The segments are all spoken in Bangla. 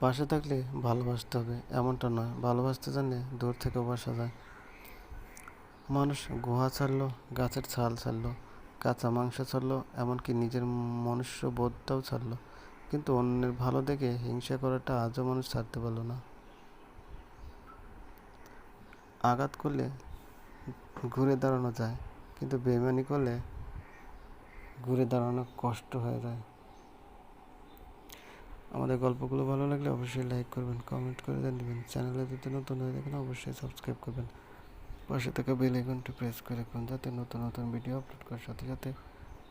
পাশে থাকলে ভালোবাসতে হবে, এমনটা নয় ভালোবাসতে জানলে দূর থেকেও বাসা যায়। মানুষ গুহা ছাড়লো, গাছের ছাল ছাড়লো, কাঁচা মাংস ছাড়লো, এমনকি নিজের মনুষ্য বোধটাও ছাড়লো। কিন্তু অন্যের ভালো দেখে হিংসা করাটা আজও মানুষ ছাড়তে পারল না। আঘাত করলে ঘুরে দাঁড়ানো যায়, কিন্তু বেমানি করলে ঘুরে দাঁড়ানো কষ্ট হয়ে যায়। আমাদের গল্পগুলো ভালো লাগলে অবশ্যই লাইক করবেন কমেন্ট করে দেবেন চ্যানেলে যদি নতুন হয়ে থাকেন অবশ্যই সাবস্ক্রাইব করবেন। পাশে থাকা বেল আইকনটি প্রেস করে রাখুন যাতে নতুন নতুন ভিডিও আপলোড করার সাথে সাথে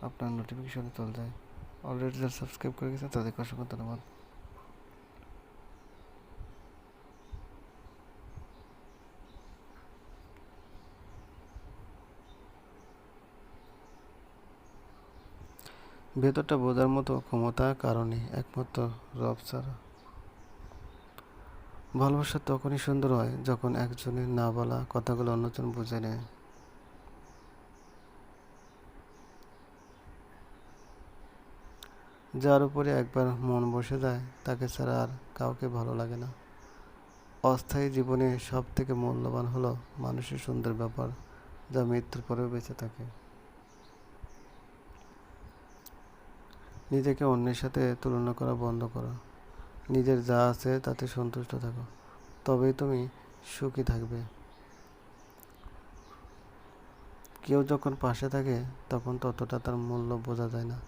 আপনার নোটিফিকেশনে চলে যায়। অলরেডি যারা সাবস্ক্রাইব করে গেছেন তাদেরকে অসংখ্য ধন্যবাদ। ভেতরটা বোঝার মতো ক্ষমতা কারণে একমাত্র রব ছাড়া। ভালোবাসা তখনই সুন্দর হয় যখন একজনের না বলা কথাগুলো অন্যজন বুঝে নেয়। যার উপরে একবার মন বসে যায়, তাকে ছাড়া আর কাউকে ভালো লাগে না। অস্থায়ী জীবনে সব থেকে মূল্যবান হলো মানুষের সুন্দর ব্যাপার যা মৃত্যুর পরেও বেঁচে থাকে। নিজেকে অন্যের সাথে তুলনা করা বন্ধ করো। নিজের যা আছে তাতে সন্তুষ্ট থাকো। তবেই তুমি সুখী থাকবে। কেউ যখন পাশে থাকে, তখন ততটা তার মূল্য বোঝা যায় না।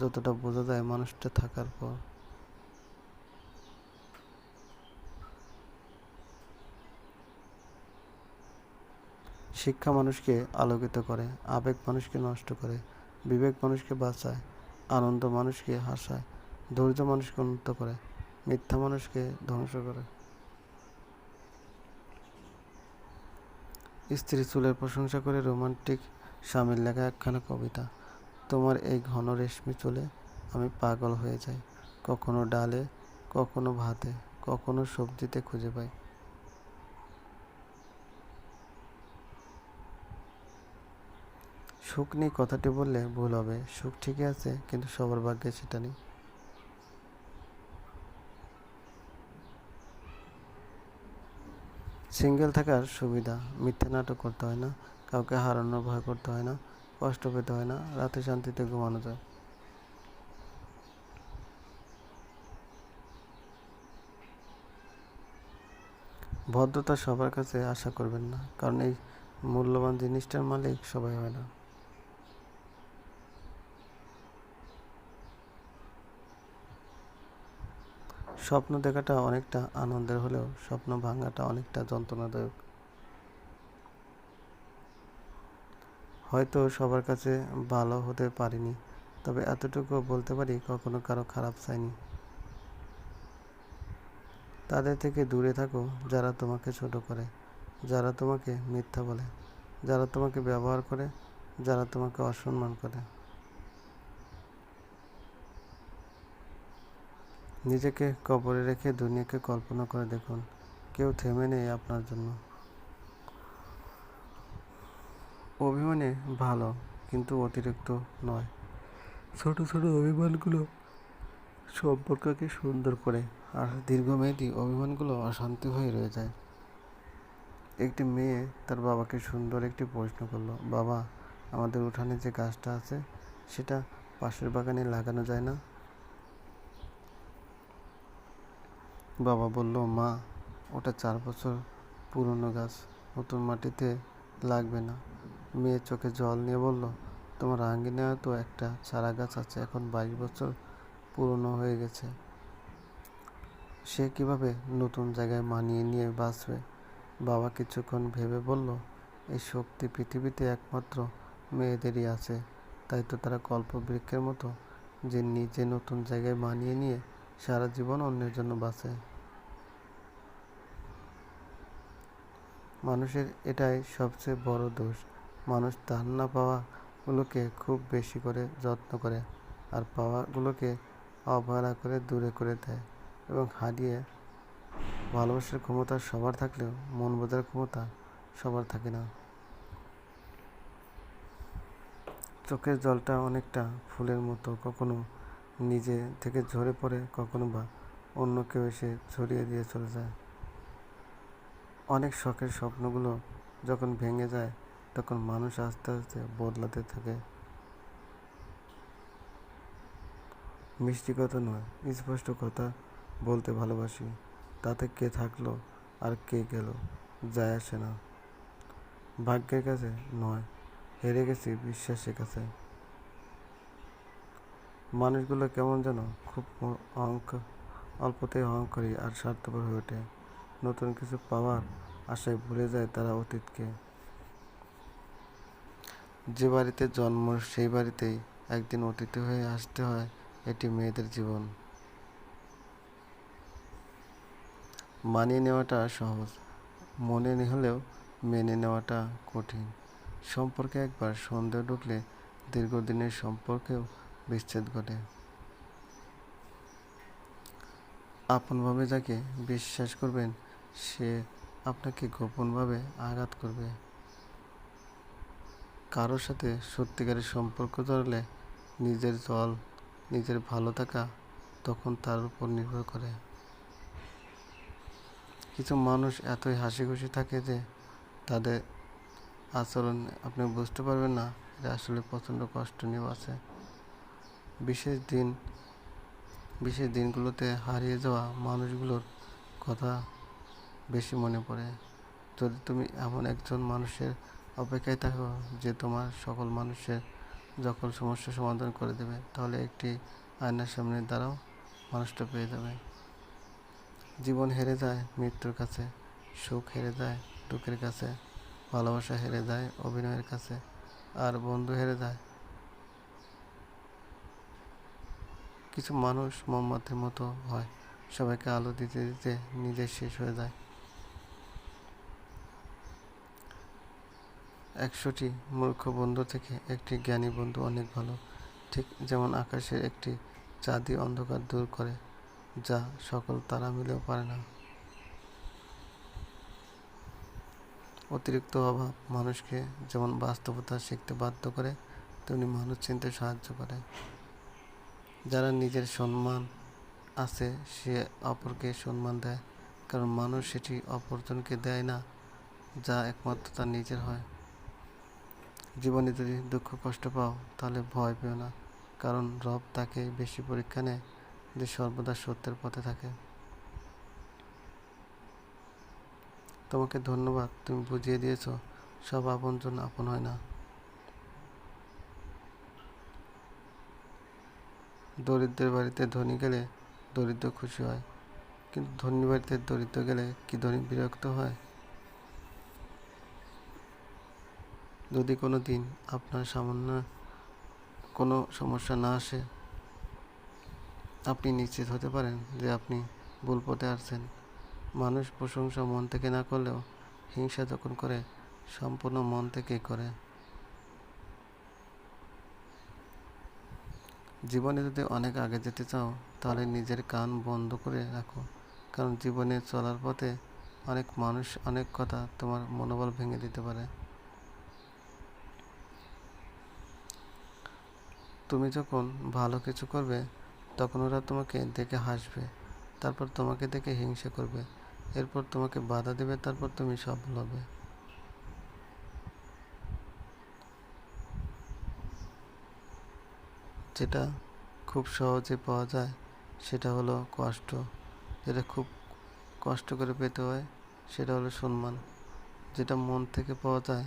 যতটা বোঝা যায় মানুষটা থাকার পর। শিক্ষা মানুষকে আলোকিত করে, আবেগ মানুষকে নষ্ট করে, বিবেক মানুষকে বাঁচায়। আনন্দ মানুষকে হাসায়, ধৈর্য মানুষকে উন্নত করে, মিথ্যা মানুষকে ধ্বংস করে। স্ত্রী চুলের প্রশংসা করে রোমান্টিক স্বামীর লেখা একখানা কবিতা, তোমার এই ঘন রেশমি চুলে আমি পাগল হয়ে যাই, কখনো ডালে, কখনো ভাতে, কখনো সবজিতে খুঁজে পাই। সুখ নেই কথাটি বললে ভুল হবে। সুখ ঠিকই আছে, কিন্তু সবার ভাগ্যে সেটা নেই। সিঙ্গেল থাকার সুবিধা, মিথ্যে নাটক করতে হয় না, কাউকে হারানোর ভয় করতে হয় না, কষ্ট পেতে হয় না, রাতে শান্তিতে ঘুমানো যায়। ভদ্রতা সবার কাছে আশা করবেন না, কারণ এই মূল্যবান জিনিসটার মালিক সবাই হয় না। স্বপ্ন দেখাটা অনেকটা আনন্দের হলেও স্বপ্ন ভাঙাটা অনেকটা যন্ত্রণাদায়ক। হয়তো সবার কাছে ভালো হতে পারিনি, তবে এতটুকু বলতে পারি কখনো কারও খারাপ চাইনি। তাদের থেকে দূরে থাকো, যারা তোমাকে ছোট করে, যারা তোমাকে মিথ্যা বলে, যারা তোমাকে ব্যবহার করে, যারা তোমাকে অসম্মান করে। নিজেকে কবরে রেখে দুনিয়াকে কল্পনা করে দেখুন। কেউ থেমে নেই আপনার জন্য। অভিমানে ভালো, কিন্তু অতিরিক্ত নয়। ছোট ছোট অভিমানগুলো সম্পর্ককে সুন্দর করে আর দীর্ঘমেয়াদী অভিমানগুলো অশান্তি হয়ে রয়ে যায়। একটি মেয়ে তার বাবাকে সুন্দর একটি প্রশ্ন করল, বাবা, আমাদের উঠানে যে গাছটা আছে, সেটা পাশের বাগানে লাগানো যায় না? বাবা বলল, মা, ওটা চার বছর পুরনো গাছ। নতুন মাটিতে লাগবে না। মেয়ে চোখে জল নিয়ে বলল, তোমার আঙ্গিনায় তো একটা চারা গাছ আছে, এখন বাইশ বছর পুরনো হয়ে গেছে। সে কীভাবে নতুন জায়গায় মানিয়ে নিয়ে বাঁচবে? বাবা কিছুক্ষণ ভেবে বলল, এই শক্তি পৃথিবীতে একমাত্র মেয়েদেরই আছে। তাই তো তারা কল্পবৃক্ষের মতো যে নিজে নতুন জায়গায় মানিয়ে নিয়ে সারা জীবন অন্যের জন্য বাঁচে। মানুষের এটাই সবচেয়ে বড় দোষ। মানুষ তার না পাওয়াগুলোকে খুব বেশি করে যত্ন করে আর পাওয়াগুলোকে অবহেলা করে দূরে করে দেয় এবং হারিয়ে ভালোবাসার ক্ষমতা সবার থাকলেও মন বোঝার ক্ষমতা সবার থাকে না। চোখের জলটা অনেকটা ফুলের মতো, কখনো নিজে থেকে ঝরে পড়ে কখনো বা অন্য কেউ এসে ছড়িয়ে দিয়ে চলে যায়। অনেক শখের স্বপ্নগুলো যখন ভেঙে যায়, তখন মানুষ আস্তে আস্তে বদলাতে থাকে। মিষ্টি কথা নয়, স্পষ্ট কথা বলতে ভালোবাসি। তাতে কে থাকল আর কে গেল যায় আসে না। ভাগ্যের কাছে নয়, হেরে গেছি বিশ্বাসের কাছে। মানুষগুলো কেমন যেন খুব অহংকার অল্পতেই অহংকারী আর স্বার্থপর হয়ে ওঠে। নতুন কিছু পাওয়ার আশায় ভুলে যায় তারা অতীতকে। যে বাড়িতে জন্ম, সেই বাড়িতেই একদিন অতিথি হয়ে আসতে হয় এটি মেয়েদের জীবন। মানিয়ে নেওয়াটা সহজ, মনে হলেও মেনে নেওয়াটা কঠিন। সম্পর্কে একবার সন্দেহ ঢুকলে দীর্ঘদিনের সম্পর্কেও বিচ্ছেদ ঘটে। আপনভাবে যাকে বিশ্বাস করবেন, সে আপনাকে গোপনভাবে আঘাত করবে। কারোর সাথে সত্যিকারের সম্পর্ক ধরলে নিজের জল নিজের ভালো থাকা তখন তার উপর নির্ভর করে। কিছু মানুষ এতই হাসি খুশি থাকে যে তাদের আচরণ আপনি বুঝতে পারবেন না এটা আসলে প্রচণ্ড কষ্ট নিয়ে আছে। বিশেষ দিন, বিশেষ দিনগুলোতে হারিয়ে যাওয়া মানুষগুলোর কথা বেশি মনে পড়ে। যদি তুমি এমন একজন মানুষের অপেক্ষায় থাকো যে তোমার সকল মানুষের যখন সমস্যা সমাধান করে দেবে, তাহলে একটি আয়নার সামনে দাঁড়াও, মানুষটা পেয়ে যাবে। জীবন হেরে যায় মৃত্যুর কাছে, সুখ হেরে যায় দুঃখের কাছে, ভালোবাসা হেরে যায় অভিনয়ের কাছে, আর বন্ধু হেরে যায় কিছু মানুষ মোমবাতির মতো হয়। সবাইকে আলো দিতে দিতে নিজে শেষ হয়ে যায়। একশোটি মূর্খ বন্ধু থেকে একটি জ্ঞানী বন্ধু অনেক ভালো। ঠিক যেমন আকাশের একটি চাঁদি অন্ধকার দূর করে, যা সকল তারা মিলেও পারে না। অতিরিক্ত অভাব মানুষকে যেমন বাস্তবতা শিখতে বাধ্য করে, তেমনি মানুষ চিনতে সাহায্য করে। যারা নিজের সম্মান আছে, সে অপরকে সম্মান দেয়। কারণ মানুষ সেটি অপরজনকে দেয় না, যা একমাত্র তার নিজের হয়। জীবনে যদি দুঃখ কষ্ট পাও, তাহলে ভয় পেও না। কারণ রব তাকে বেশি পরীক্ষা নেয়, যে সর্বদা সত্যের পথে থাকে। তোমাকে ধন্যবাদ, তুমি বুঝিয়ে দিয়েছ, সব আপনজন আপন হয় না। দরিদ্রের বাড়িতে ধনী গেলে দরিদ্র খুশি হয়, কিন্তু ধনী বাড়িতে দরিদ্র গেলে কি ধনী বিরক্ত হয়? যদি কোনো দিন আপনার সামান্য কোনো সমস্যা না আসে, আপনি নিশ্চিত হতে পারেন যে আপনি ভুল পথে আসছেন। মানুষ প্রশংসা মন থেকে না করলেও হিংসা যখন করে, সম্পূর্ণ মন থেকে করে। জীবনে যদি অনেক আগে যেতে চাও, তাহলে নিজের কান বন্ধ করে রাখো। কারণ জীবনে চলার পথে অনেক মানুষ অনেক কথা তোমার মনোবল ভেঙে দিতে পারে। তুমি যখন ভালো কিছু করবে, তখন ওরা তোমাকে দেখে হাসবে, তারপর তোমাকে দেখে হিংসা করবে। এরপর তোমাকে বাধা দেবে, তারপর তুমি সফল হবে। যেটা খুব সহজে পাওয়া যায়, সেটা হলো কষ্ট। যেটা খুব কষ্ট করে পেতে হয়, সেটা হলো সম্মান। যেটা মন থেকে পাওয়া যায়,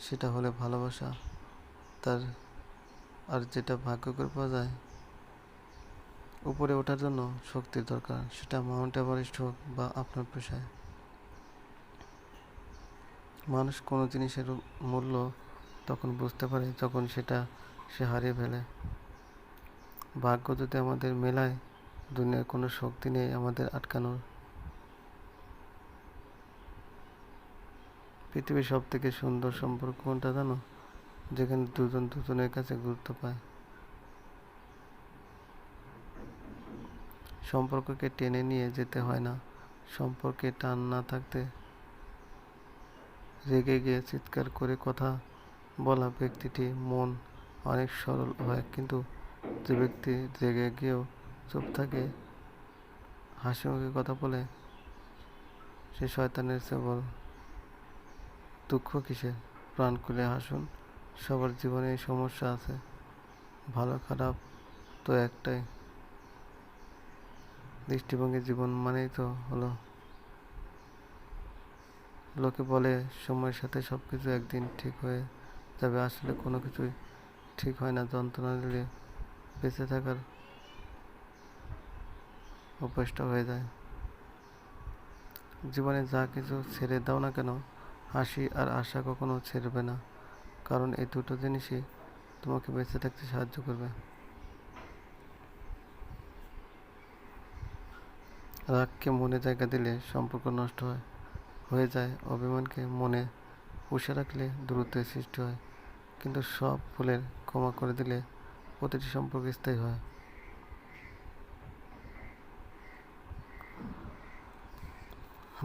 সেটা হলে ভালোবাসা। তার আর যেটা ভাগ্য করে পাওয়া যায়, উপরে ওঠার জন্য শক্তির দরকার। সেটা মাউন্ট এভারেস্ট হোক বা আপনার পেশায়। মানুষ কোনো জিনিসের মূল্য তখন বুঝতে পারে, যখন সেটা সে হারিয়ে ফেলে। ভাগ্য যদি আমাদের মেলায় দুনিয়ার কোনো শক্তি নেই আমাদের আটকানোর। পৃথিবীর সব থেকে সুন্দর সম্পর্ক কোনটা জানো? যেখানে দুজন দুজনের কাছে গুরুত্ব পায়। সম্পর্ককে টেনে নিয়ে যেতে হয় না। সম্পর্কে টান না থাকতে রেগে গিয়ে চিৎকার করে কথা বলা ব্যক্তিটি মন অনেক সরল হয়, কিন্তু যে ব্যক্তি রেগে গিয়েও চুপ থাকে হাসি মুখে কথা বলে, সে শয়তানের চেয়ে বড় দুঃখ কিসের? প্রাণ খুলে হাসুন, সবার জীবনে এই সমস্যা আছে, ভালো খারাপ তো একটাই। দৃষ্টিভঙ্গি জীবন মানেই তো হলো। লোকে বলে, সময়ের সাথে সব কিছু একদিন ঠিক হয়ে যাবে, আসলে কোনো কিছুই ঠিক হয় না, যন্ত্রণা দিলে বেঁচে থাকার অভ্যাসটা হয়ে যায়। জীবনে যা কিছু ছেড়ে দাও না কেন, হাসি আর আশা কখনো ছেড়বে না। কারণ এই দুটো জিনিসই তোমাকে বেঁচে থাকতে সাহায্য করবে। রাগকে মনে জায়গা দিলে সম্পর্ক নষ্ট হয়, হয়ে যায়। অভিমানকে মনে পুষে রাখলে দূরত্বের সৃষ্টি হয়। কিন্তু সব ফুলের ক্ষমা করে দিলে প্রতিটি সম্পর্ক স্থায়ী হয়।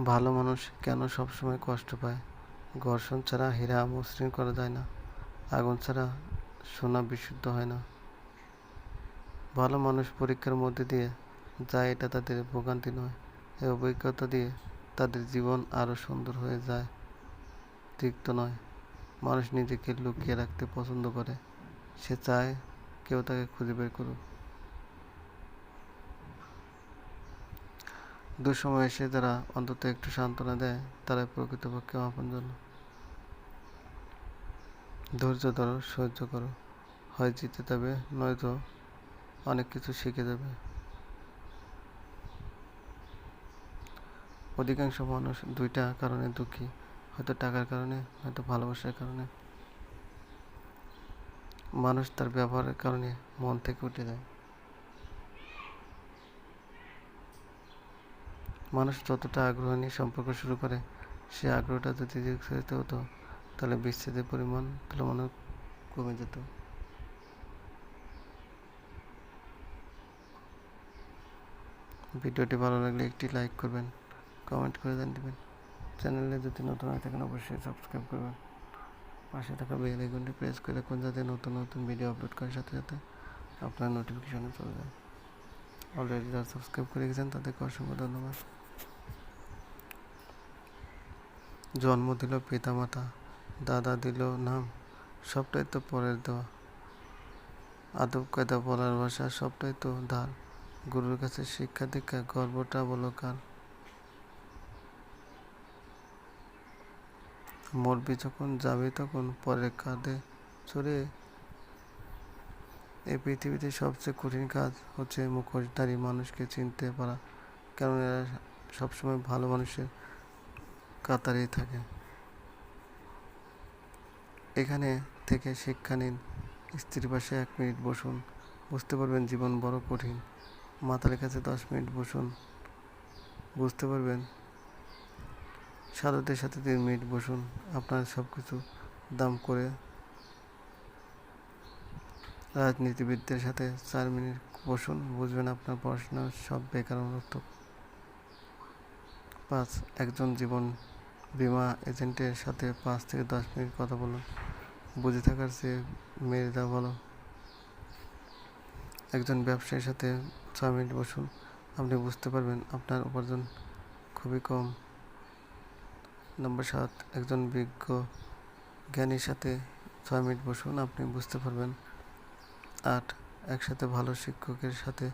ভালো মানুষ কেন সবসময় কষ্ট পায়? ঘর্ষণ ছাড়া হীরা মসৃণ করা যায় না। আগুন ছাড়া সোনা বিশুদ্ধ হয় না। ভালো মানুষ পরীক্ষার মধ্যে দিয়ে যায় এটা তাদের ভোগান্তি নয়। এই অভিজ্ঞতা দিয়ে তাদের জীবন আরও সুন্দর হয়ে যায়। তিক্ত নয়। মানুষ নিজেকে লুকিয়ে রাখতে পছন্দ করে। সে চায় কেউ তাকে খুঁজে বের করুক। দুঃসময় এসে যারা অন্তত একটু সান্ত্বনা দেয়, তারাই প্রকৃতপক্ষে আপনজন ধৈর্য ধরো, সহ্য করো। হয় জিতে যাবে, নয়তো অনেক কিছু শিখে যাবে। অধিকাংশ মানুষ দুইটা কারণে দুঃখী। হয়তো টাকার কারণে, হয়তো ভালোবাসার কারণে। মানুষ তার ব্যবহারের কারণে মন থেকে উঠে যায়। মানুষ যতটা আগ্রহ নিয়ে সম্পর্ক শুরু করে, সে আগ্রহটা যদি দীর্ঘস্থায়িত হতো, তাহলে বিচ্ছেদের পরিমাণ তুলনামূলক কমে যেত। ভিডিওটি ভালো লাগলে একটি লাইক করবেন, কমেন্ট করে জানিয়ে দেবেন। চ্যানেলে যদি নতুন হয়ে থাকেন, অবশ্যই সাবস্ক্রাইব করবেন। পাশে থাকা বেল আইকনটি প্রেস করে রাখুন যাতে নতুন নতুন ভিডিও আপলোড করার সাথে সাথে আপনার নোটিফিকেশনে চলে যায়। অলরেডি যারা সাবস্ক্রাইব করে গেছেন, তাদেরকে অসংখ্য ধন্যবাদ। জন্ম দিল পিতামাতা, দাদা দিল নাম, সবটাই তো পরের দেওয়া। আদব কায়দা বলার ভাষা, সবটাই তো ধার। গুরুর কাছে শিক্ষা দীক্ষা, গর্বটা বলো কার? মরবি যখন, যাবে তখন, পরে কাঁধে চড়ে। এই পৃথিবীতে সবচেয়ে কঠিন কাজ হচ্ছে মুখোশধারী মানুষকে চিনতে পারা, কারণ এরা সবসময় ভালো মানুষের কাতারেই থাকে। এখানে থেকে শিক্ষা নিন, স্ত্রীর পাশে এক মিনিট বসুন, বুঝতে পারবেন জীবন বড় কঠিন। মাতালের কাছে দশ মিনিট বসুন, বুঝতে পারবেন সাধুদের সাথে তিন মিনিট বসুন, আপনার সব কিছু দাম করে রাজনীতিবিদদের সাথে চার মিনিট বসুন, বুঝবেন আপনার পড়াশোনা সব বেকার অনর্থক পাঁচ, একজন জীবন বিমা এজেন্টের সাথে পাঁচ থেকে দশ মিনিট কথা বলুন, বুঝে থাকার চেয়ে মেরে দেওয়া ভালো। একজন ব্যবসায়ীর সাথে ছয় মিনিট বসুন, আপনি বুঝতে পারবেন আপনার উপার্জন খুবই কম। নম্বর সাত, একজন বিজ্ঞ জ্ঞানীর সাথে ছয় মিনিট বসুন, আপনি বুঝতে পারবেন। আট, একসাথে ভালো শিক্ষকের সাথে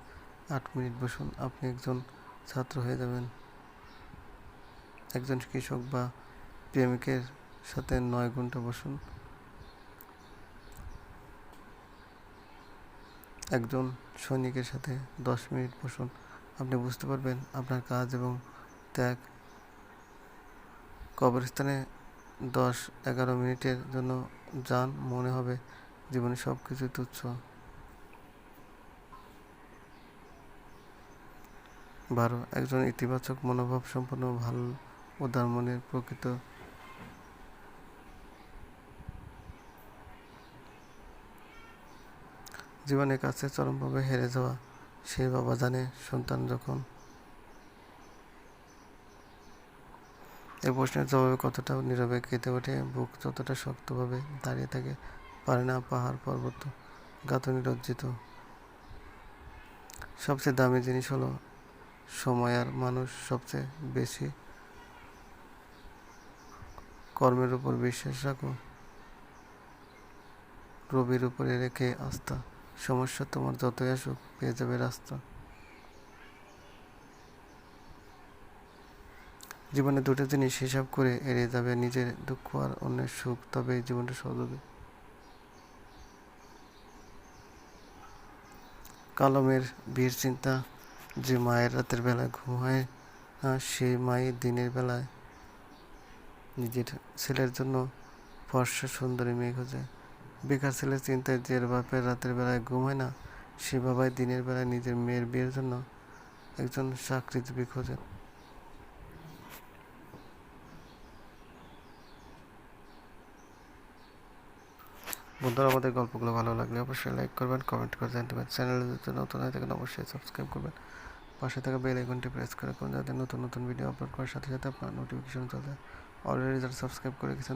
আট মিনিট বসুন, আপনি একজন ছাত্র হয়ে যাবেন। একজন কৃষক বা প্রেমিকের সাথে নয় ঘণ্টা বসুন। একজন সৈনিকের সাথে দশ মিনিট বসুন, আপনি বুঝতে পারবেন আপনার কাজ এবং ত্যাগ কবরস্থানে দশ এগারো মিনিটের জন্য যান, মনে হবে জীবনে সব কিছু তুচ্ছ। বারো, একজন ইতিবাচক মনোভাব সম্পন্ন, ভালো উদার মনের প্রকৃত। জীবনের কাছে চরমভাবে হেরে যাওয়া সে বাবা জানে সন্তান যখন এই প্রশ্নের জবাবে কতটা নীরবে কেঁদে ওঠে বুক যতটা শক্তভাবে দাঁড়িয়ে থাকে পারে না পাহাড় পর্বত, গাঁথনি লজ্জিত সবচেয়ে দামি জিনিস হলো সময় আর মানুষ সবচেয়ে বেশি কর্মের উপর বিশ্বাস রাখো। রবির উপরে রেখে আস্থা, সমস্যা তোমার যতই আসুক, পেয়ে যাবে রাস্তা। জীবনে দুটো জিনিস হিসাব করে এড়িয়ে যাবে, নিজের দুঃখ আর অন্যের সুখ। তবে জীবনটা সহজ হবে। কালমের বীর চিন্তা, যে মায়ের রাতের বেলায় ঘুম হয় না সেই মাই দিনের বেলায় নিজের ছেলের জন্য ফর্সা সুন্দরী মেয়ে খোঁজে। বেকার ছেলের চিন্তায় যে বাপের রাতের বেলায় ঘুম হয় না, সে বাবাই দিনের বেলায় নিজের মেয়ের বিয়ের জন্য একজন চাকরিজীবী খোঁজে। বন্ধুরা, আমাদের গল্পগুলো ভালো লাগলে অবশ্যই লাইক করবেন কমেন্ট করে জানতে পারেন চ্যানেলে যদি নতুন হয়ে থাকেন, অবশ্যই সাবস্ক্রাইব করবেন। পাশে থাকা বেল আইকনটি প্রেস করে কোন যাতে নতুন নতুন ভিডিও আপলোড করার সাথে সাথে আপনার নোটিফিকেশন চলে অলরেডি যারা সাবস্ক্রাইব করে গেছেন